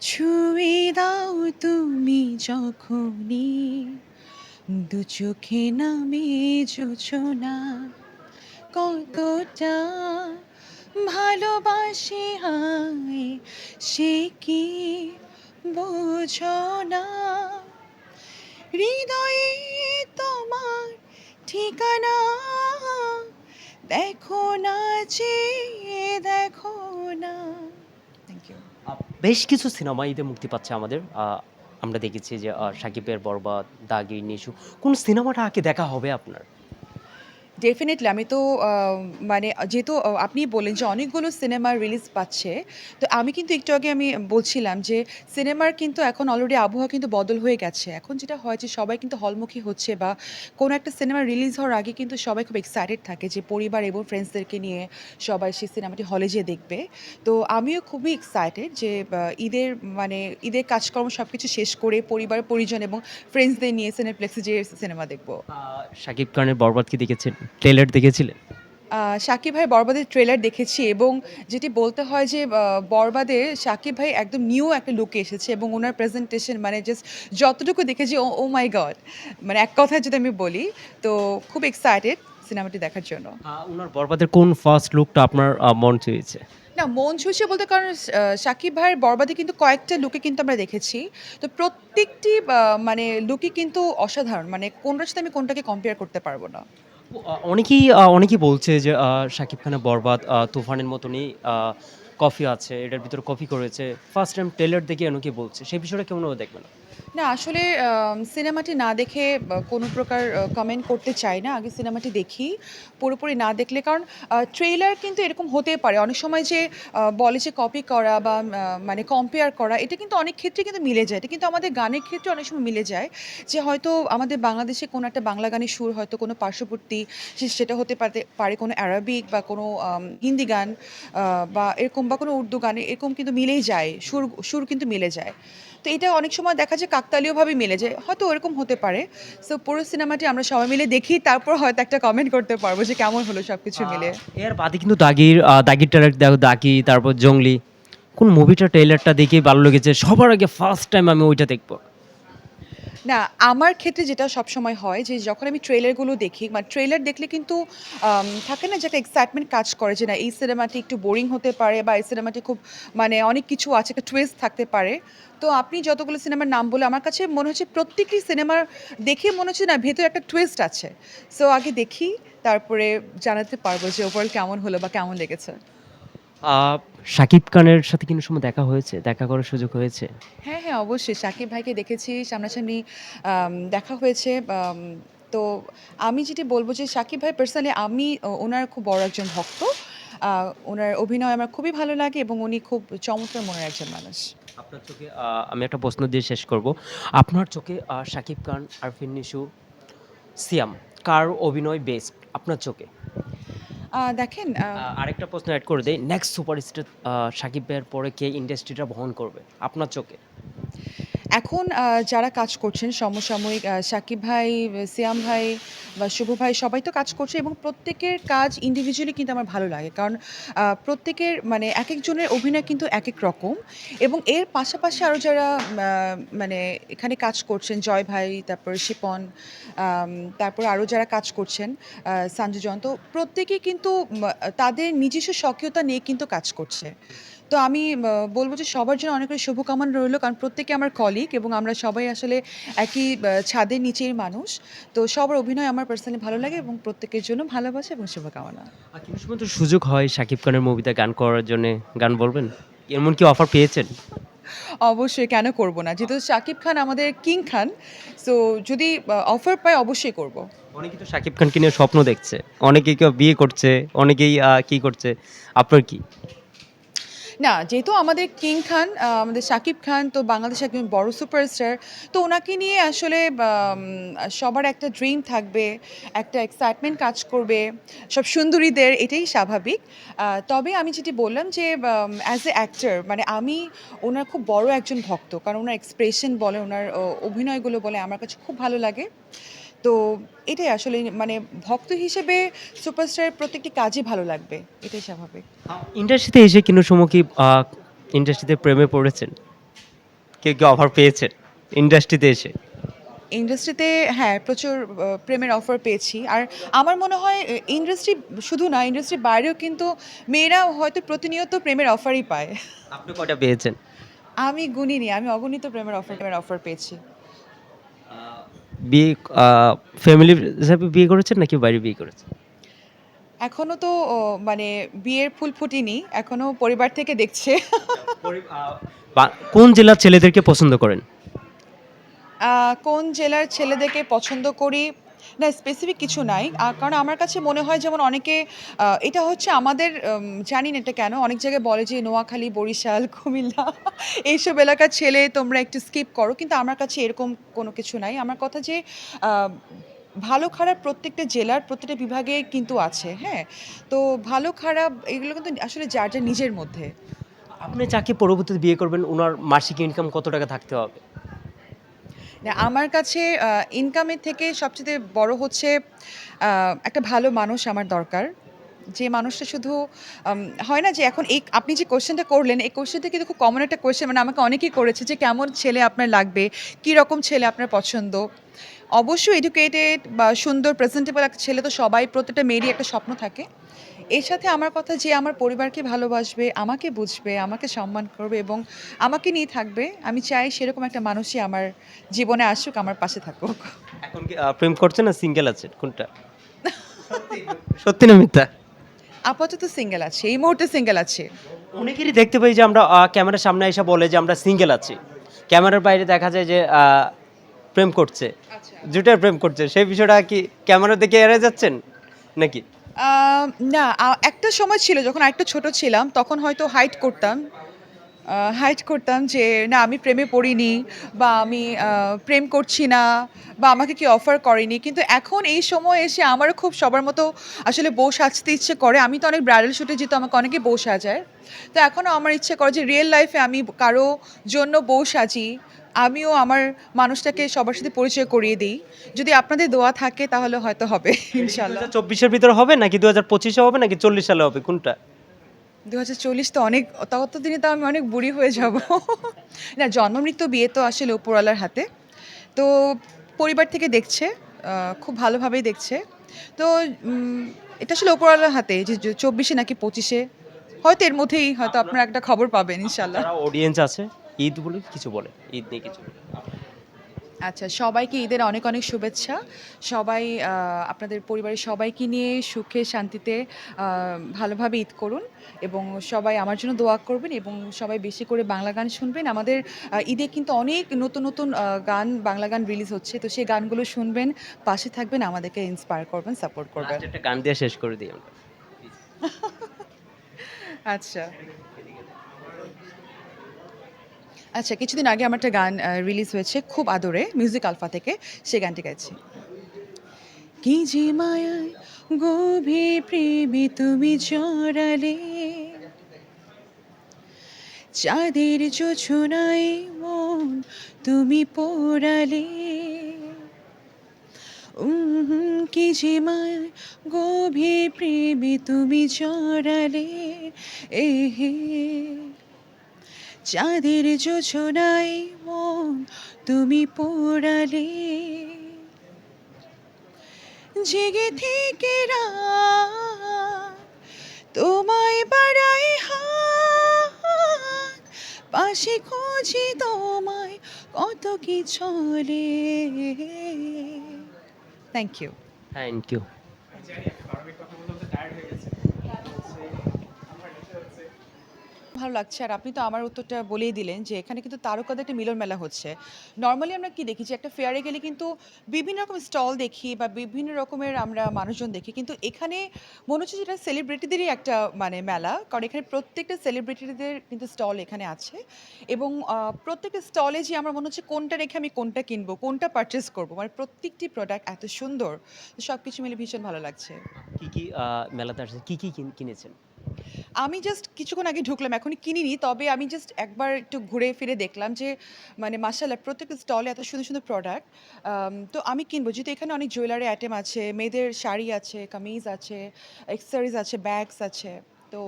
ছুঁয়ে দাও তুমি যখনই। দু চোখে নামে যোছনা কতটা ভালোবাসি হায় সে কি বোঝো না। হৃদয়ে তোমার ঠিকানা দেখো না চেয়ে বেশ কিছু সিনেমা ঈদে মুক্তি পাচ্ছে আমাদের। আমরা দেখেছি যে সাকিবের বরবাদ দাগি নিশু, কোন সিনেমাটা আগে দেখা হবে আপনার? ডেফিনেটলি আমি তো মানে যেহেতু আপনি বললেন যে অনেকগুলো সিনেমা রিলিজ পাচ্ছে, তো আমি কিন্তু একটু আগে আমি বলছিলাম যে সিনেমার কিন্তু এখন অলরেডি আবহাওয়া কিন্তু বদল হয়ে গেছে। এখন যেটা হয় যে সবাই কিন্তু হলমুখী হচ্ছে বা কোনো একটা সিনেমা রিলিজ হওয়ার আগে কিন্তু সবাই খুব এক্সাইটেড থাকে যে পরিবার এবং ফ্রেন্ডসদেরকে নিয়ে সবাই সেই সিনেমাটি হলে যেয়ে দেখবে। তো আমিও খুবই এক্সাইটেড যে ঈদের মানে ঈদের কাজকর্ম সব কিছু শেষ করে পরিবার, পরিজন এবং ফ্রেন্ডসদের নিয়ে সিনেপ্লেক্সে যে সিনেমা দেখব। শাকিব খানের বরবাদ কি দেখেছেন? ট্রেলার দেখেছিলেন? শাকিব ভাই বরবাদের ট্রেলার দেখেছি এবং যেটি বলতে হয় যে বরবাদে শাকিব ভাই একদম নিউ একটা লুকে এসেছে এবং ওনার প্রেজেন্টেশন মানে জাস্ট যতটুকু দেখেছি ও ও মাই গড মানে এক কথায় যদি আমি বলি তো খুব এক্সাইটেড সিনেমাটি দেখার জন্য। ওনার বরবাদের কোন ফার্স্ট লুকটা আপনার মন ছুঁয়েছে? না মন ছুঁয়েছে বলতে কারণ শাকিব ভাইয়ের বরবাদে কিন্তু কয়েকটা লুকে কিন্তু আমরা দেখেছি। তো প্রত্যেকটি মানে লুকই কিন্তু অসাধারণ। মানে কোনটার সাথে আমি কোনটাকে কম্পেয়ার করতে পারব না। অনেকেই অনেকেই বলছে যে শাকিব খানের বরবাদ তুফানের মতনই কফি আছে, এটার ভিতরে কফি করেছে। ফার্স্ট টাইম ট্রেলার দেখে অনেকে বলছে। সেই বিষয়টা কেমন দেখবেন? না আসলে সিনেমাটি না দেখে কোনো প্রকার কমেন্ট করতে চাই না। আগে সিনেমাটি দেখি, পুরোপুরি না দেখলে। কারণ ট্রেলার কিন্তু এরকম হতে পারে। অনেক সময় যে বলে যে কপি করা বা মানে কম্পেয়ার করা, এটা কিন্তু অনেক ক্ষেত্রে কিন্তু মিলে যায়। এটা কিন্তু আমাদের গানের ক্ষেত্রে অনেক সময় মিলে যায়। যে হয়তো আমাদের বাংলাদেশে কোনো একটা বাংলা গানের সুর, হয়তো কোনো পার্শ্ববর্তী সেটা হতে পারে পারে কোনো অ্যারাবিক বা কোনো হিন্দি গান বা এরকম বা কোনো উর্দু গানে, এরকম কিন্তু মিলেই যায়। সুর সুর কিন্তু মিলে যায়। তো এটা অনেক সময় দেখা যায় কাকতালীয়ভাবে মিলে যায়। হয়তো ওরকম হতে পারে। সো পুরো সিনেমাটি আমরা সবাই মিলে দেখি তারপর হয়তো একটা কমেন্ট করতে পারব যে কেমন হলো সব কিছু মিলে। এর বাদে কিন্তু দাগির দাগির ট্রেলার দেখো দাগি তারপর জঙ্গলি। কোন মুভিটা ট্রেলারটা দেখে ভালো লেগেছে? সবার আগে ফার্স্ট টাইম আমি ওইটা দেখব। না, আমার ক্ষেত্রে যেটা সবসময় হয় যে যখন আমি ট্রেলারগুলো দেখি মানে ট্রেলার দেখলে কিন্তু থাকে না যে একটা এক্সাইটমেন্ট কাজ করে যে না, এই সিনেমাটি একটু বোরিং হতে পারে বা এই সিনেমাটি খুব মানে অনেক কিছু আছে, একটা টুইস্ট থাকতে পারে। তো আপনি যতগুলো সিনেমার নাম বলে, আমার কাছে মনে হচ্ছে প্রত্যেকটি সিনেমার দেখে মনে হচ্ছে না, ভেতরে একটা টুয়েস্ট আছে। সো আগে দেখি, তারপরে জানাতে পারব যে ওভারঅল কেমন হলো বা কেমন লেগেছে। শাকিব খানের সাথে কিন্তু সময় দেখা হয়েছে? দেখা করার সুযোগ হয়েছে? হ্যাঁ হ্যাঁ অবশ্যই। সাকিব ভাইকে দেখেছি সামনাসামনি দেখা হয়েছে তো আমি যেটি বলব যে সাকিব ভাই পার্সোনালি আমি ওনার খুব বড় একজন ভক্ত। ওনার অভিনয় আমার খুবই ভালো লাগে এবং উনি খুব চমৎকার মনের একজন মানুষ। আপনার চোখে আমি একটা প্রশ্ন দিয়ে শেষ করব। আপনার চোখে শাকিব খান আরফিন ফিন্নিশু সিয়াম কার অভিনয় বেস্ট আপনার চোখে? দেখেন আরেকটা প্রশ্ন অ্যাড করে দেয় নেক্সট সুপারস্টার সাকিব ভাইয়ের পরে কে ইন্ডাস্ট্রিটা বহন করবে? আপনার চোখে। এখন যারা কাজ করছেন সমসাময়িক সাকিব ভাই সিয়াম ভাই বা শুভ ভাই সবাই তো কাজ করছে এবং প্রত্যেকের কাজ ইন্ডিভিজুয়ালি কিন্তু আমার ভালো লাগে। কারণ প্রত্যেকের মানে এক একজনের অভিনয় কিন্তু এক এক রকম এবং এর পাশাপাশি আরও যারা মানে এখানে কাজ করছেন জয় ভাই তারপর শিপন তারপর আরও যারা কাজ করছেন আহ, সঞ্জু জন তো প্রত্যেকেই কিন্তু তাদের নিজস্ব স্বকীয়তা নিয়ে কিন্তু কাজ করছে। তো আমি বলব যে সবার জন্য অনেক শুভকামনা রইল কারণ প্রত্যেকে আমার কলিগ এবং আমরা সবাই আসলে একই ছাদের নিচের মানুষ। তো সবার অভিনয় আমার পার্সোনালি ভালো লাগে এবং প্রত্যেকের জন্য ভালোবাসা এবং শুভকামনা। সুযোগ হয় শাকিব খানের মুভিতে গান করার জন্য গান বলবেন? এমন কি অফার পেয়েছেন? অবশ্যই কেন করব না? যেহেতু শাকিব খান আমাদের কিং খান সো যদি অফার পাই অবশ্যই করব। অনেকেই তো শাকিব খানকে নিয়ে স্বপ্ন দেখছে অনেকেই কেউ বিয়ে করছে অনেকেই কি করছে আপনার কি? না, যেহেতু আমাদের কিং খান আমাদের শাকিব খান, তো বাংলাদেশ একজন বড় সুপারস্টার, তো ওনাকে নিয়ে আসলে সবার একটা ড্রিম থাকবে, একটা এক্সাইটমেন্ট কাজ করবে, সব সুন্দরীদের, এটাই স্বাভাবিক। তবে আমি যেটি বললাম যে অ্যাজ এ অ্যাক্টর মানে আমি ওনার খুব বড় একজন ভক্ত, কারণ ওনার এক্সপ্রেশন বলে, ওনার অভিনয়গুলো বলে আমার কাছে খুব ভালো লাগে। তো এটাই আসলে মানে ভক্ত হিসেবে সুপারস্টারের প্রত্যেকটি কাজই ভালো লাগবে এটাই স্বাভাবিক। ইন্ডাস্ট্রিতে এসে কিন্তু সময় কি ইন্ডাস্ট্রিতে প্রেমে পড়েছেন? কেউ কি অফার পেয়েছেন ইন্ডাস্ট্রিতে এসে? ইন্ডাস্ট্রিতে হ্যাঁ প্রচুর প্রেমের অফার পেয়েছি। আর আমার মনে হয় ইন্ডাস্ট্রি শুধু না ইন্ডাস্ট্রির বাইরেও কিন্তু মেয়েরা হয়তো প্রতিনিয়ত প্রেমের অফারই পায়। আপনি কটা পেয়েছেন? আমি গুনিনি আমি অগণিত প্রেমের অফার প্রেমের অফার পেয়েছি। বিয়ে ফ্যামিলি হিসাবে বিয়ে করেছেন নাকি বাইরে বিয়ে করেছেন? এখনও তো মানে বিয়ের ফুল ফুটিনি এখনও পরিবার থেকে দেখছে। কোন জেলার ছেলেদেরকে পছন্দ করেন? কোন জেলার ছেলেদেরকে পছন্দ করি? না স্পেসিফিক কিছু নাই। কারণ আমার কাছে মনে হয় যেমন অনেকে এটা হচ্ছে আমাদের জানি না এটা কেন, অনেক জায়গায় বলে যে নোয়াখালী, বরিশাল, কুমিল্লা, এইসব এলাকার ছেলে তোমরা একটু স্কিপ করো। কিন্তু আমার কাছে এরকম কোনো কিছু নাই। আমার কথা যে ভালো, খারাপ প্রত্যেকটা জেলার প্রত্যেকটা বিভাগে কিন্তু আছে হ্যাঁ? তো ভালো, খারাপ এগুলো কিন্তু আসলে যার যার নিজের মধ্যে। আপনি যাকে পরবর্তীতে বিয়ে করবেন, ওনার মাসিক ইনকাম কত টাকা থাকতে হবে? আমার কাছে ইনকামের থেকে সবচেয়ে বড় হচ্ছে একটা ভালো মানুষ আমার দরকার। যে মানুষটা শুধু হয় না যে এখন এই, আপনি যে কোশ্চেনটা করলেন, এই কোশ্চেনটা কিন্তু খুব কমন একটা কোশ্চেন মানে আমাকে অনেকেই করেছে যে কেমন ছেলে আপনার লাগবে, কী রকম ছেলে আপনার পছন্দ। অবশ্যই এডুকেটেড বা সুন্দর প্রেজেন্টেবল একটা ছেলে তো সবাই, প্রত্যেকটা মেয়েরই একটা স্বপ্ন থাকে। এর সাথে আমার কথা যে আমার পরিবারকে ভালোবাসবে আমাকে বুঝবে আমাকে সম্মান করবে এবং আমাকে নিয়ে থাকবে আমি চাই সেরকম একটা মানুষই আমার জীবনে আসুক আমার পাশে থাকুক। এখন কি প্রেম করছেন না সিঙ্গেল আছে? কোনটা? সত্যি না মিথ্যা? আপাতত সিঙ্গেল আছে এই মুহূর্তে সিঙ্গেল আছে। অনেকেরই দেখতে পাই যে আমরা ক্যামেরার সামনে এসে বলে যে আমরা সিঙ্গেল আছি। ক্যামেরার বাইরে দেখা যায় যে প্রেম করছে। জুটের প্রেম করছে। সেই বিষয়টা কি ক্যামেরা দেখে এড়ে যাচ্ছেন নাকি? না একটা সময় ছিল যখন আরেকটু ছোট ছিলাম তখন হয়তো হাইট করতাম। হাইট করতাম যে, না, আমি প্রেমে পড়িনি বা আমি প্রেম করছি না বা আমাকে কি অফার করেনি। কিন্তু এখন এই সময় এসে আমারও খুব সবার মতো আসলে বউ সাজতে ইচ্ছে করে। আমি তো অনেক ব্রাইডাল শ্যুটে যেহেতু আমাকে অনেকে বউ সাজায়। তো এখনও আমার ইচ্ছে করে যে রিয়েল লাইফে আমি কারও জন্য বউ সাজি, আমিও আমার মানুষটাকে সবার সাথে পরিচয় করিয়ে দিই। যদি আপনাদের দোয়া থাকে তাহলে হয়তো হবে ইনশাল্লাহ চব্বিশের ভিতরে হবে নাকি দু হাজার পঁচিশে হবে নাকি চল্লিশ সালে হবে? কোনটা? দু হাজার চল্লিশ তো অনেক তত দিনে তো আমি অনেক বুড়ি হয়ে যাব। না জন্ম মৃত্যু বিয়ে তো আসলে উপরওয়ালার হাতে। তো পরিবার থেকে দেখছে খুব ভালোভাবেই দেখছে। তো এটা আসলে উপরওয়ালার হাতে, যে চব্বিশে নাকি পঁচিশে, হয়তো এর মধ্যেই হয়তো আপনারা একটা খবর পাবেন ইনশাল্লাহ অডিয়েন্স আছে, ঈদ বলে কিছু বলে, ঈদ নিয়ে কিছু আচ্ছা সবাইকে ঈদের অনেক অনেক শুভেচ্ছা। সবাই আপনাদের পরিবারের সবাইকে নিয়ে সুখে শান্তিতে ভালোভাবে ঈদ করুন এবং সবাই আমার জন্য দোয়া করবেন এবং সবাই বেশি করে বাংলা গান শুনবেন। আমাদের ঈদে কিন্তু অনেক নতুন নতুন গান বাংলা গান রিলিজ হচ্ছে। তো সেই গানগুলো শুনবেন পাশে থাকবেন আমাদেরকে ইন্সপায়ার করবেন সাপোর্ট করবেন। একটা গান দিয়ে শেষ করে দিই আমরা। আচ্ছা। আচ্ছা কিছুদিন আগে আমার একটা গান রিলিজ হয়েছে খুব আদরে মিউজিক আলফা থেকে। সেই গানটি গাইছি। কি যে মায়ায় গভীর প্রেমে তুমি জড়ালে, চাঁদের যোছনায় মন তুমি পোড়ালে কি যে মায়ায় গভীর প্রেমে তুমি জড়ালে, এ হে চাঁদের যোছনায় মন তুমি পোড়ালে। জেগে থেকে তোমায় বাড়াই হাত পাশে খুঁজি তোমায় কত কি চলে। থ্যাংক ইউ থ্যাংক ইউ ভালো লাগছে। আর আপনি তো আমার উত্তরটা বলেই দিলেন যে এখানে কিন্তু তারকাদের একটা মিলন মেলা হচ্ছে। নর্মালি আমরা কি দেখি যে একটা ফেয়ারে গেলে কিন্তু বিভিন্ন রকম স্টল দেখি বা বিভিন্ন রকমের আমরা মানুষজন দেখি। কিন্তু এখানে মনে হচ্ছে যেটা সেলিব্রিটিদেরই একটা মানে মেলা। কারণ এখানে প্রত্যেকটা সেলিব্রিটিদের কিন্তু স্টল এখানে আছে। এবং প্রত্যেকটা স্টলে যে আমার মনে হচ্ছে কোনটা রেখে আমি কোনটা কিনবো, কোনটা পারচেস করব মানে প্রত্যেকটি প্রোডাক্ট এত সুন্দর। সব কিছু মিলে ভীষণ ভালো লাগছে। কি কি মেলাতে আসছে কি কি কিন- কিনেছেন? আমি জাস্ট কিছুক্ষণ আগে ঢুকলাম এখনই কিনিনি তবে আমি জাস্ট একবার একটু ঘুরে ফিরে দেখলাম যে মানে মাসাল্লাহ প্রত্যেকটা স্টলে এত সুন্দর সুন্দর প্রোডাক্ট তো আমি কিনবো যেহেতু এখানে অনেক জুয়েলারি আইটেম আছে মেয়েদের শাড়ি আছে কামিজ আছে অ্যাক্সেসরিজ আছে ব্যাগস আছে তো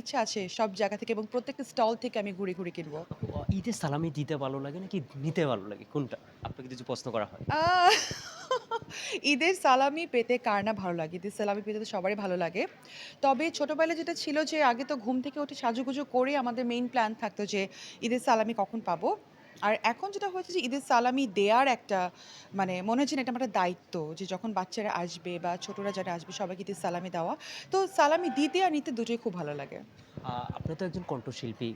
ইচ্ছা আছে সব জায়গা থেকে এবং প্রত্যেকটা স্টল থেকে আমি ঘুরে ঘুরে কিনবো। ঈদের সালামি দিতে ভালো লাগে নাকি নিতে ভালো লাগে? কোনটা? আপনাকে কিছু প্রশ্ন করা হয়। ঈদের সালামি পেতে কার না ভালো লাগে? ঈদের সালামি পেতে তো সবারই ভালো লাগে। তবে ছোটোবেলায় যেটা ছিল যে, আগে তো ঘুম থেকে উঠে সাজুগুজু করে আমাদের মেইন প্ল্যান থাকতো যে, ঈদের সালামি কখন পাবো। আর এখন যেটা হয়েছে যে, ঈদের সালামি দেওয়ার একটা মানে মনে হচ্ছে এটা আমার একটা দায়িত্ব যে, যখন বাচ্চারা আসবে বা ছোটরা যারা আসবে, সবাইকে ঈদের সালামি দেওয়া। তো সালামি দিতে আর নিতে দুটোই খুব ভালো লাগে। আপনি তো একজন কণ্ঠশিল্পী।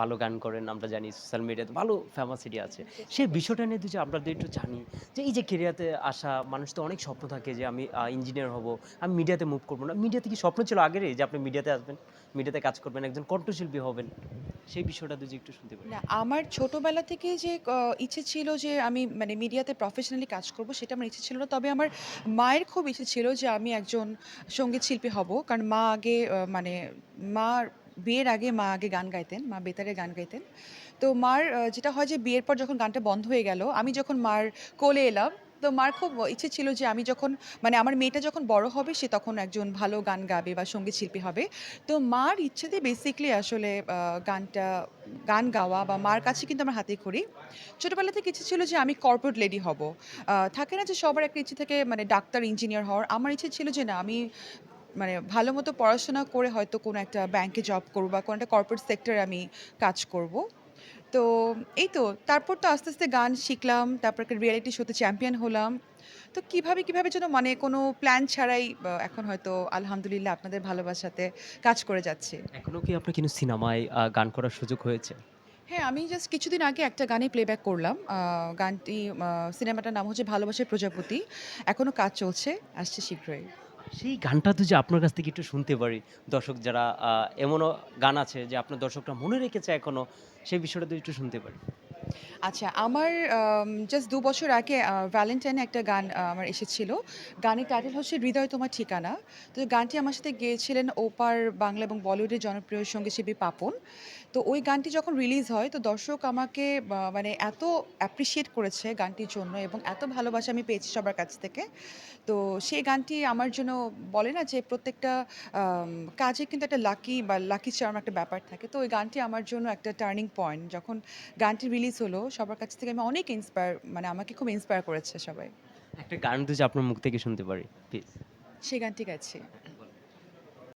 ভালো গান করেন, আমরা জানি সোশ্যাল মিডিয়াতে ভালো ফেমাসিটি আছে। সেই বিষয়টা নিয়ে যদি আমরা একটু জানি, যে এই যে কেরিয়াতে আসা মানুষ তো অনেক স্বপ্ন থাকে যে আমি ইঞ্জিনিয়ার হব, আমি মিডিয়াতে মুভ করব না। মিডিয়াতে কি স্বপ্ন ছিল আগেরই যে আপনি মিডিয়াতে আসবেন? মিডিয়াতে কাজ করবেন, একজন কণ্ঠশিল্পী হবেন? সেই বিষয়টা যদি একটু শুনতে পারি। আমার ছোটবেলা থেকে যে ইচ্ছে ছিল যে আমি মানে মিডিয়াতে প্রফেশনালি কাজ করব, সেটা আমার ইচ্ছে ছিল না। তবে আমার মায়ের খুব ইচ্ছে ছিল যে আমি একজন সংগীত শিল্পী হব। কারণ মা আগে মানে মা বিয়ের আগে মা আগে গান গাইতেন, মা বেতারে গান গাইতেন। তো মার যেটা হয় যে বিয়ের পর যখন গানটা বন্ধ হয়ে গেল, আমি যখন মার কোলে এলাম, তো মার খুব ইচ্ছে ছিল যে আমি যখন মানে আমার মেয়েটা যখন বড় হবে, সে তখন একজন ভালো গান গাবে বা সংগীত শিল্পী হবে। তো মার ইচ্ছেতে বেসিকলি আসলে গানটা, গান গাওয়া বা মার কাছে কিন্তু আমার হাতে করি ছোটোবেলা থেকে ইচ্ছে ছিল যে আমি কর্পোরেট লেডি হব। থাকে না যে সবার একটা ইচ্ছে থেকে মানে ডাক্তার ইঞ্জিনিয়ার হওয়ার। আমার ইচ্ছে ছিল যে না, আমি মানে ভালো মতো পড়াশোনা করে হয়তো কোনো একটা ব্যাংকে জব করব বা কোনো একটা কর্পোরেট সেক্টরে আমি কাজ করব। তো এই তো তারপর তো আস্তে আস্তে গান শিখলাম তারপর একটা রিয়েলিটি শোতে চ্যাম্পিয়ন হলাম। তো কীভাবে কীভাবে যেন মানে কোনো প্ল্যান ছাড়াই এখন হয়তো আলহামদুলিল্লাহ আপনাদের ভালোবাসাতে কাজ করে যাচ্ছে। এখনও কি আপনার কিন্তু সিনেমায় গান করার সুযোগ হয়েছে? হ্যাঁ আমি জাস্ট কিছুদিন আগে একটা গানে প্লেব্যাক করলাম। গানটি সিনেমাটার নাম হচ্ছে ভালোবাসার প্রজাপতি। এখনও কাজ চলছে আসছে শীঘ্রই। সেই গানটা তো যে আপনার কাছ থেকে একটু শুনতে পারি। দর্শক যারা এমনও গান আছে যে আপনার দর্শকরা মনে রেখেছে এখনও, সেই বিষয়টা তো একটু শুনতে পারি। আচ্ছা আমার জাস্ট দু বছর আগে ভ্যালেন্টাইনে একটা গান আমার এসেছিল। গানের টাইটেল হচ্ছে হৃদয় তোমার ঠিকানা। তো গানটি আমার সাথে গেয়েছিলেন ওপার বাংলা এবং বলিউডের জনপ্রিয় সঙ্গীতশিল্পী পাপন। তো ওই গানটি যখন রিলিজ হয়, তো দর্শক আমাকে মানে এত অ্যাপ্রিসিয়েট করেছে গানটির জন্য এবং এত ভালোবাসা আমি পেয়েছি সবার কাছ থেকে। তো সেই গানটি আমার জন্য বলে না যে প্রত্যেকটা কাজে কিন্তু একটা লাকি বা লাকি চার্ম একটা ব্যাপার থাকে। তো ওই গানটি আমার জন্য একটা টার্নিং পয়েন্ট যখন গানটি রিলিজ হলো সবার কাছ থেকে আমি অনেক ইন্সপায়ার মানে আমাকে খুব ইন্সপায়ার করেছে সবাই। একটা গান তো যে আপনার মুখ থেকে শুনতে পারি প্লিজ সেই গানটি গাইছি।